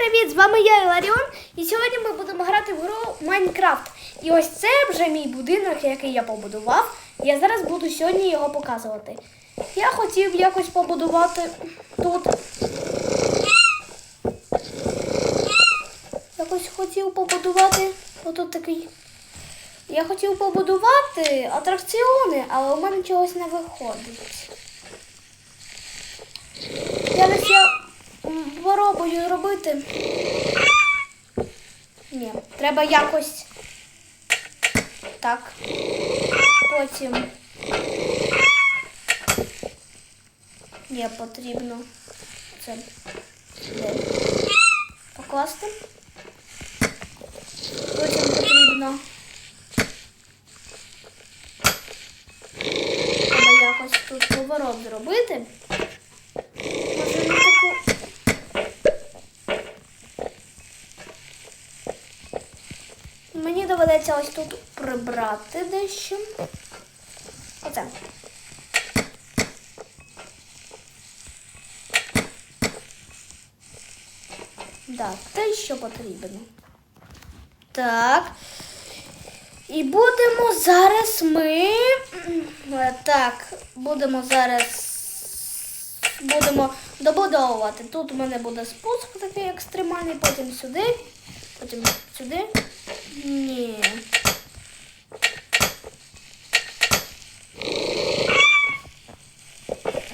привіт! З вами я Іларіон. І сьогодні ми будемо грати в гру Майнкрафт. І ось це вже мій будинок, який я побудував. Я зараз буду сьогодні його показувати. Я хотів якось побудувати тут. Якось хотів побудувати. Отут такий. Я хотів побудувати атракціони, але у мене чогось не виходить. Я спробую зробити. Ні, треба якось. Так. Потім. Ні, потрібно. Це покласти. Потім потрібно. Треба якось тут поворот зробити. Мені доведеться ось тут прибрати дещо. Оце. Так, те, що потрібно. Так. І будемо зараз ми. Е, Так, будемо зараз. Будемо добудовувати. Тут у мене буде спуск такий екстремальний, потім сюди, потім сюди. Ні.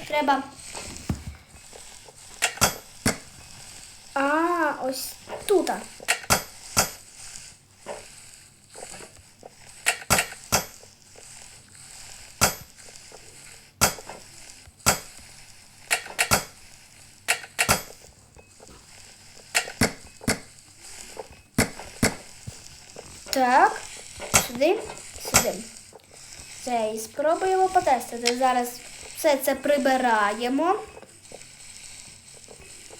Треба. А, ось тут. Так, сюди, сюди. Це спробуємо потестити. Зараз все це прибираємо.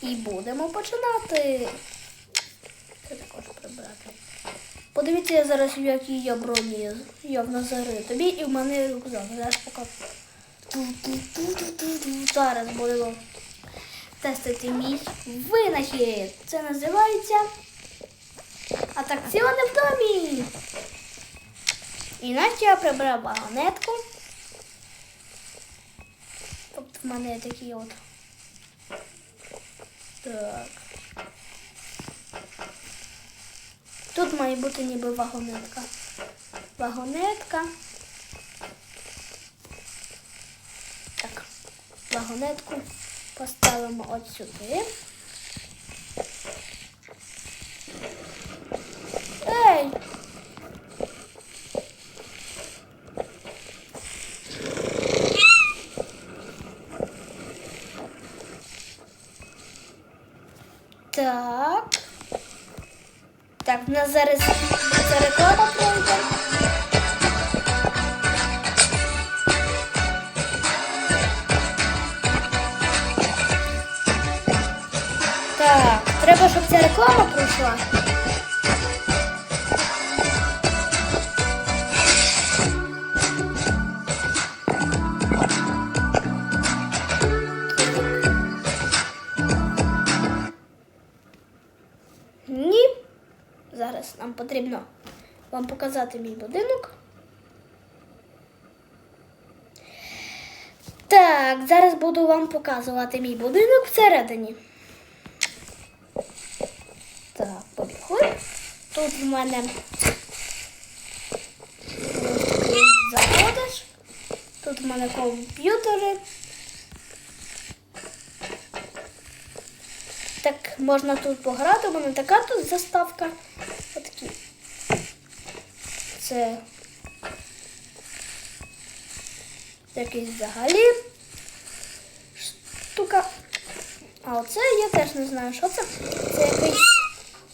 І будемо починати. Це також прибрати. Подивіться я зараз, в якій я броні. Я в Назари. Тобі і в мене рюкзак. Зараз покажу. Зараз будемо тестити мій винахід. Це називається Атракціони в домі. Іначе я прибрав вагонетку. Тобто в мене такі от. Так. Тут має бути ніби вагонетка. Вагонетка. Так, вагонетку поставимо от сюди. Ей! Так. В нас зараз ця реклама пройде. Так, треба, щоб ця реклама пройшла. Нам потрібно вам показати мій будинок. Так, зараз буду вам показувати мій будинок всередині. Так, побігли. Тут в мене заходиш. Тут в мене комп'ютери. Так, можна тут пограти, у мене така тут заставка. Це якийсь взагалі штука. А оце я теж не знаю, що це. Це якийсь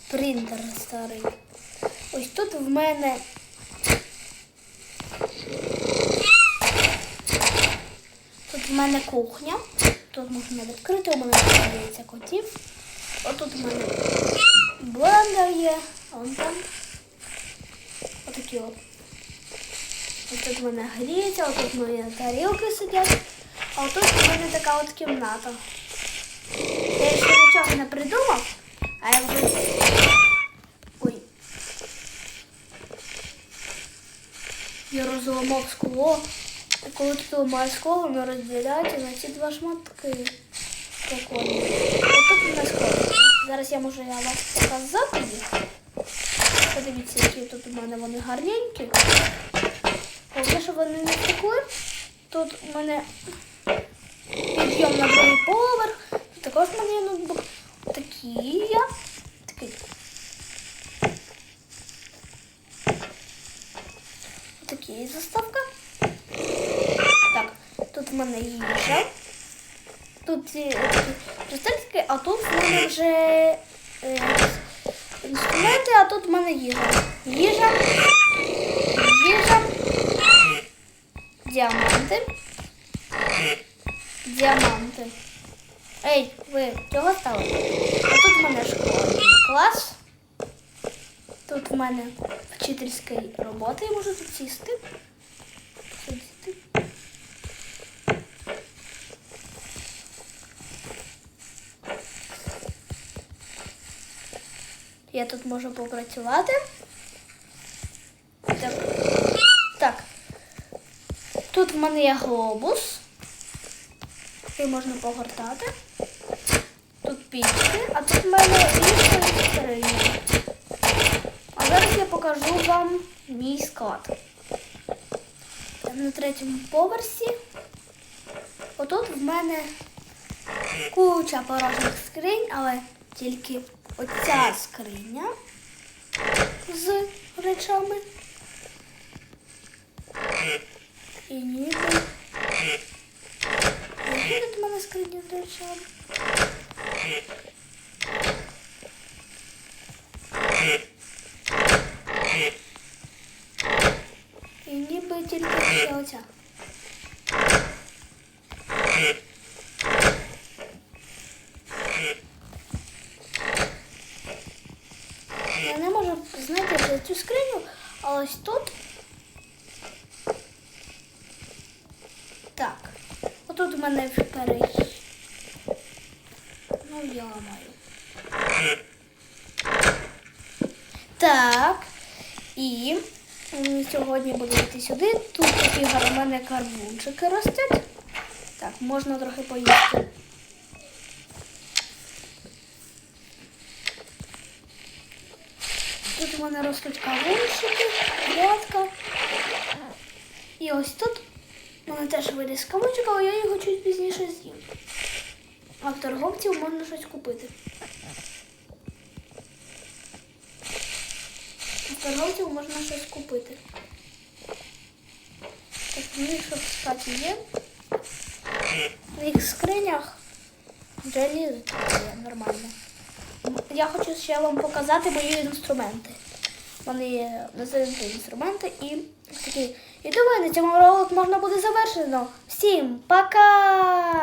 принтер старий. Ось тут в мене. Тут в мене кухня. Тут можна відкрити, у мене здається котів. Отут у мене блендер є, а вон там все. Ось тут у меня гріється, ось тут мои тарелки сидят. а вот тут у меня такая вот кімната. Я еще нічого не придумав, а я уже... Ой. Я разломал скло. І коли ти ламаєш скло, воно розділяється на ці два шматки. Прикольно. Ось тут у мене скло. Зараз я можу я вам показати їх. Подивіться, які тут у мене вони гарненькі. Головне, щоб вони не втекли. Тут у мене підйом на другий поверх. Також в мене є ноутбук. Такі я. Такий. Такі заставка. Так, тут в мене їжа. Тут ці пристельки, а тут в мене вже е, інструменти, а тут в мене їжа. Їжа. Їжа. Діаманти. Діаманти. Ей, ви чого стали? А тут в мене школа. клас. Тут в мене вчительська робота, я можу тут сісти. Я тут можу попрацювати. Так. так. Тут в мене є глобус. Який можна погортати. Тут пічки, а тут в мене ліжко і скриня. А зараз я покажу вам мій склад. На третьому поверсі. Отут в мене куча порожніх скринь, але тільки оця скриня з речами. І ніби. Тут в мене скриня з речами? І ніби тільки оця. Я не можу знайти вже цю скриню, а ось тут. Так. Отут у мене вперед. Ну, я ламаю. Так. І сьогодні буду йти сюди. Тут такі в мене карбунчики ростуть. Так, можна трохи поїсти. Тут у мене ростуть кавунчики, грядка. І ось тут у мене теж виріс кавунчик, але я його чуть пізніше з'їм. А в торговців можна щось купити. В торговців можна щось купити. Так, в них що кстати є. В їх скринях желізо нормально. Я хочу ще вам показати мої інструменти. У мене є називаються інструменти і такі. І думаю, на цьому ролик можна буде завершено. Всім пока!